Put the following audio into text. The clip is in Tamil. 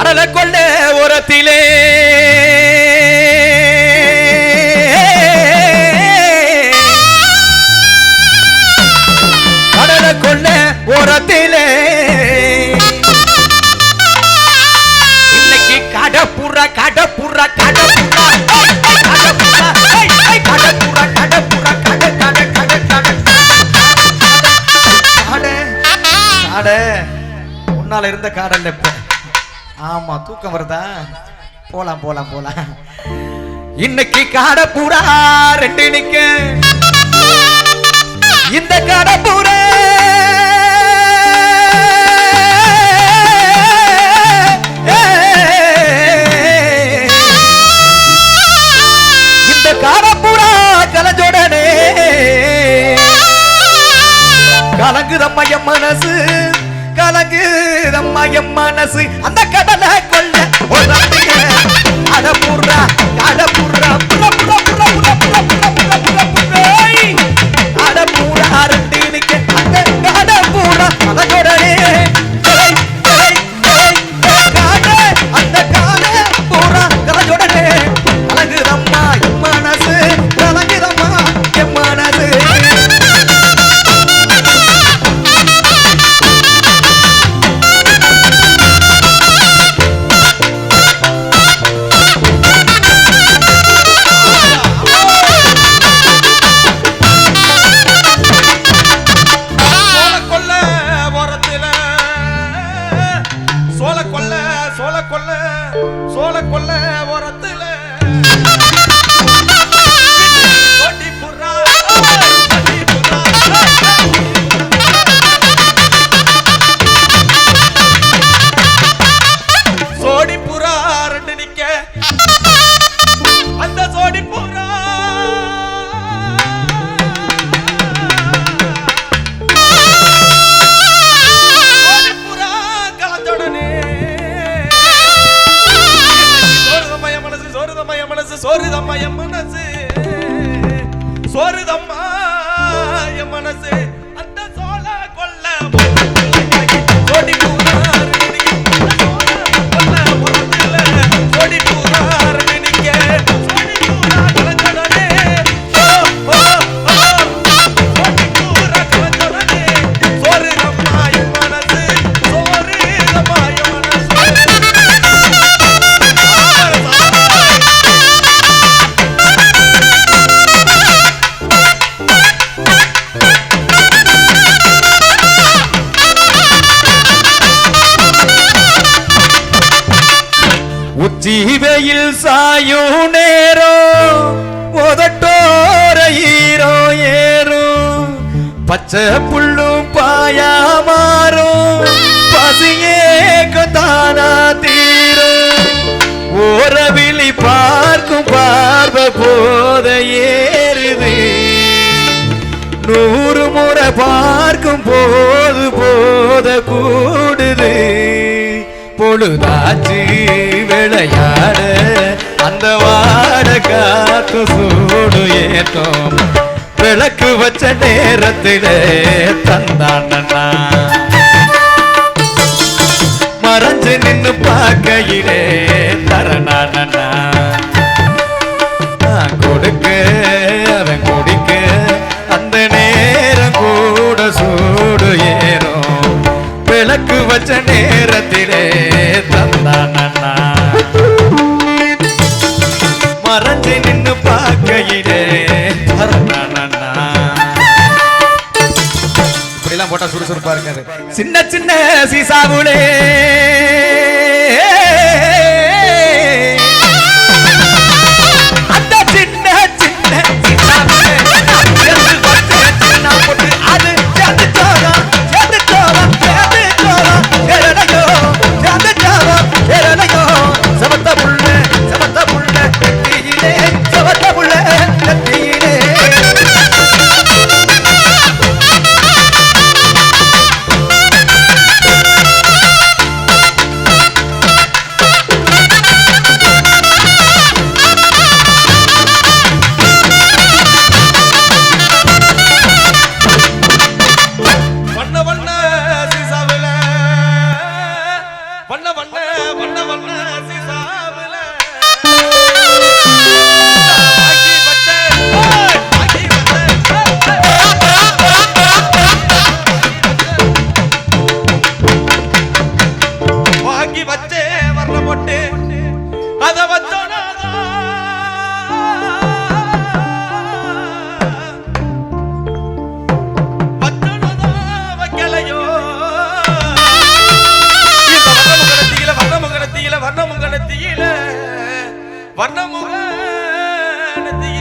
கடலை கொண்ட உரத்திலே கடலை கொண்ட உரத்திலே இன்னைக்கு கடப்புற கடப்புற கடப்புற. கடப்புற கடப்புற கடப்புற கட கட கட கட காடை இருந்த காடை இல்ல இப்ப ஆமா தூக்கம் வருதா? போலாம் போலாம் போலாம். இன்னைக்கு காட பூரா ரெண்டு நிக்க இந்த காட பூரா. இந்த காட பூரா கலஞ்சோடனே. கலங்குதம்மா என் மனசு. கலங்குதம்மா என் மனசு அந்த கடலை கொள்ள உதவிய அடப்புறா அடப்புறா சோறுதம்மா ஜீவையில் வெயில் சாயும் நேரம் உதட்டோர ஈரோ ஏறும் பச்சை புல்லும் பாயா மாறும் பசியேக்கு தானா தீரும் ஓரவிழி பார்க்கும் பார்வை போத ஏறுது. நூறு முறை பார்க்கும் போது போத கூடுது. பொழுதாச்சு. விளையாடு அந்த வாட காத்து சூடு ஏத்தோம். விளக்கு வச்ச நேரத்திலே தந்தாண்டா மறைஞ்சு நின்னு பார்க்கையிலே தரணாண்டா கொடுக்க அவன் குடிக்க அந்த நேரம் கூட சூடு ஏறும். விளக்கு வச்ச நேரத்திலே தந்தானா போட்டா சுறுசுறுப்பா இருக்காது. சின்ன சின்ன சீசாவுலே வண்ணமுகனத்தியில